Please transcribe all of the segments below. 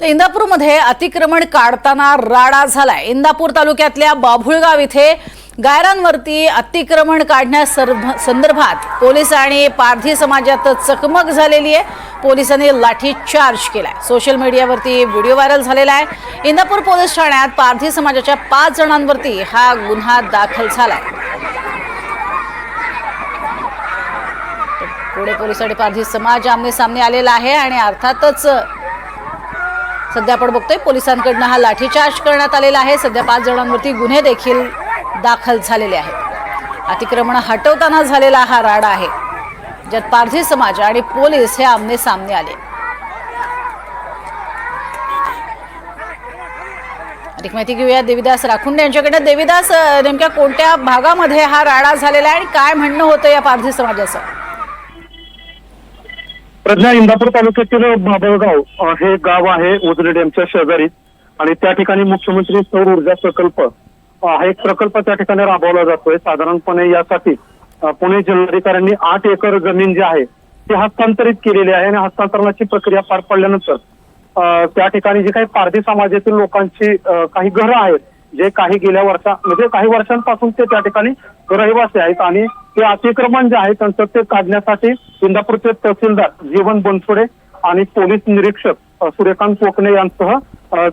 तर इंदापूरमध्ये अतिक्रमण काढताना राडा झालाय. इंदापूर तालुक्यातल्या बाभुळगाव इथे गायरांवरती अतिक्रमण काढण्यास संदर्भात पोलीस आणि पारधी समाजात चकमक झालेली आहे. पोलिसांनी लाठी चार्ज केलाय. सोशल मीडियावरती व्हिडिओ व्हायरल झालेला आहे. इंदापूर पोलीस ठाण्यात पारधी समाजाच्या पाच जणांवरती हा गुन्हा दाखल झालाय. पुणे पोलीस आणि पारधी समाज आमने सामने आलेला आहे आणि अर्थातच सध्या आपण बघतोय पोलिसांकडनं हा लाठीचार्ज करण्यात आलेला आहे. सध्या पाच जणांवरती गुन्हे देखील दाखल झालेले आहेत. अतिक्रमण हटवताना झालेला हा राडा आहे. ज्यात पारधी समाज आणि पोलीस हे आमने सामने आले. अधिक माहिती घेऊया देविदास राखुंडे यांच्याकडे देविदास नेमक्या कोणत्या भागामध्ये हा राडा झालेला आहे आणि काय म्हणणं होतं या पारधी समाजाचं? प्रज्ञा इंदापूर तालुक्यातील बाबळगाव हे गाव आहे उजनी डॅमच्या शेजारी. आणि त्या ठिकाणी मुख्यमंत्री सौर ऊर्जा प्रकल्प हा एक प्रकल्प त्या ठिकाणी राबवला जातोय. साधारणपणे यासाठी पुणे जिल्हाधिकाऱ्यांनी आठ एकर जमीन जी आहे ती हस्तांतरित केलेली आहे आणि हस्तांतरणाची प्रक्रिया पार पडल्यानंतर त्या ठिकाणी जी काही पारधी समाजातील लोकांची काही घरं आहेत जे काही गेल्या वर्षा म्हणजे काही वर्षांपासून ते त्या ठिकाणी रहिवासी आहेत आणि ते अतिक्रमण जे आहे त्यांचं ते काढण्यासाठी इंदापूरचे तहसीलदार जीवन बनसोडे आणि पोलीस निरीक्षक सूर्यकांत कोकणे यांसह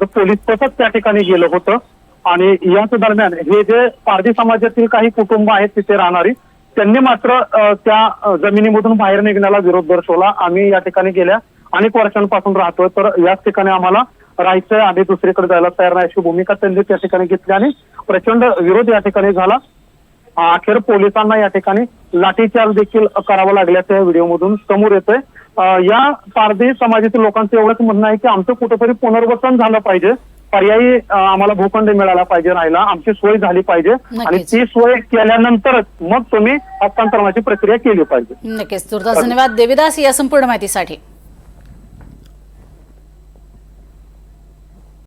पोलीस पथक त्या ठिकाणी गेलं होतं. आणि याच दरम्यान हे जे पारधी समाजातील काही कुटुंब आहेत तिथे राहणारी त्यांनी मात्र त्या जमिनीमधून बाहेर निघण्याला विरोध दर्शवला. आम्ही या ठिकाणी गेल्या अनेक वर्षांपासून राहतोय. तर याच ठिकाणी आम्हाला राहायचंय आम्ही दुसरीकडे जायला तयार नाही. अशी भूमिका त्यांनी त्या ठिकाणी घेतली आणि प्रचंड विरोध या ठिकाणी झाला. अखेर पोलिसांना या ठिकाणी लाठीचार्ज देखील करावा लागल्याचं या व्हिडिओमधून समोर येतंय. या पारधी समाजातील लोकांचं एवढंच म्हणणं आहे की आमचं कुठेतरी पुनर्वसन झालं पाहिजे. पर्यायी आम्हाला भूखंड मिळाला पाहिजे राहायला. आमची सोय झाली पाहिजे. आणि. ती सोय केल्यानंतरच मग तुम्ही हस्तांतरणाची प्रक्रिया केली पाहिजे. नक्कीच. धन्यवाद. देविदास या संपूर्ण माहितीसाठी.